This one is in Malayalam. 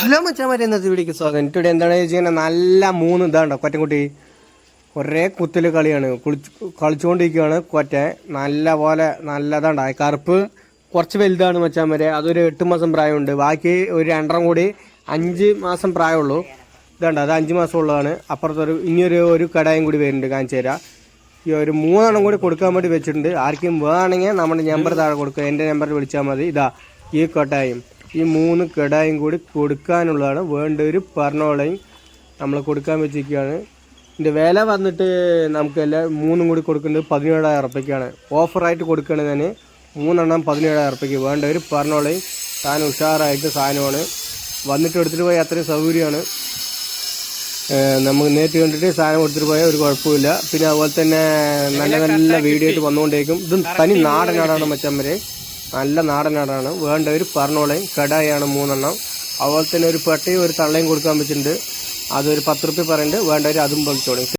ഹലോ മച്ചാമാരെ ഇന്നത്തെ വീഡിയോക്ക് സ്വാഗതം. ടുഡേ എന്താണ് ചെയ്യുന്നത്? നല്ല മൂന്ന് ഇതാണ്ടോ? കൊറ്റൻകുട്ടി. കുറേ കുത്തിൽ കളിയാണ്. കുളിച്ച് കളിച്ചുകൊണ്ടിരിക്കുകയാണ്. കൊറ്റ നല്ല പോലെ നല്ലതാണ്ട് കറുപ്പ് കുറച്ച് വലുതാണ് മച്ചാമാരെ. അതൊരു എട്ട് മാസം പ്രായമുണ്ട്. ബാക്കി ഒരു രണ്ടെണ്ണം കൂടി അഞ്ച് മാസം പ്രായമുള്ളൂ. ഇതാണ്ട്? അത് അഞ്ച് മാസം ഉള്ളതാണ്. അപ്പുറത്തൊരു ഇനിയൊരു ഒരു കടായും കൂടി വരുന്നുണ്ട് കാണിച്ചു തരാം. ഈ ഒരു മൂന്നെണ്ണം കൂടി കൊടുക്കാൻ വേണ്ടി വെച്ചിട്ടുണ്ട്. ആർക്കും വേണമെങ്കിൽ നമ്മുടെ നമ്പർ താഴെ കൊടുക്കുക. എന്റെ നമ്പറിൽ വിളിച്ചാൽ മതി. ഇതാ ഈ കടായും. ഈ മൂന്ന് കടായും കൂടി കൊടുക്കാനുള്ളതാണ്. വേണ്ട ഒരു പറഞ്ഞോളയും നമ്മൾ കൊടുക്കാൻ വെച്ചിരിക്കുകയാണ്. ഇതിന്റെ വില വന്നിട്ട് നമുക്ക് എല്ലാ മൂന്നും കൂടി കൊടുക്കേണ്ടത് പതിനേഴായിരം ഉറുപ്പ്യക്കാണ്. ഓഫറായിട്ട് കൊടുക്കുകയാണെങ്കിൽ തന്നെ മൂന്നെണ്ണം പതിനേഴായിരം വേണ്ട ഒരു പറഞ്ഞോളയും. സാധനം ഉഷാറായിട്ട് സാധനമാണ്. വന്നിട്ട് എടുത്തിട്ട് പോയി അത്രയും സൗകര്യമാണ്. നമുക്ക് നേരിട്ട് കണ്ടിട്ട് സാധനം കൊടുത്തിട്ട് പോയാൽ ഒരു കുഴപ്പമില്ല പിന്നെ അതുപോലെ തന്നെ നല്ല നല്ല വീഡിയോ ആയിട്ട് വന്നുകൊണ്ടേക്കും ഇതും തനി നാടനാടാണ് മച്ചമ്പര് നല്ല നാടനാടാണ് വേണ്ടവർ പറഞ്ഞോളയും കടായാണ് മൂന്നെണ്ണം. അതുപോലെ തന്നെ ഒരു പെട്ടയും ഒരു തള്ളയും കൊടുക്കാൻ പറ്റുന്നുണ്ട് അതൊരു പത്ത് റുപ്യ പറയുന്നുണ്ട്. വേണ്ടവർ അതും പൊളിച്ചോളയും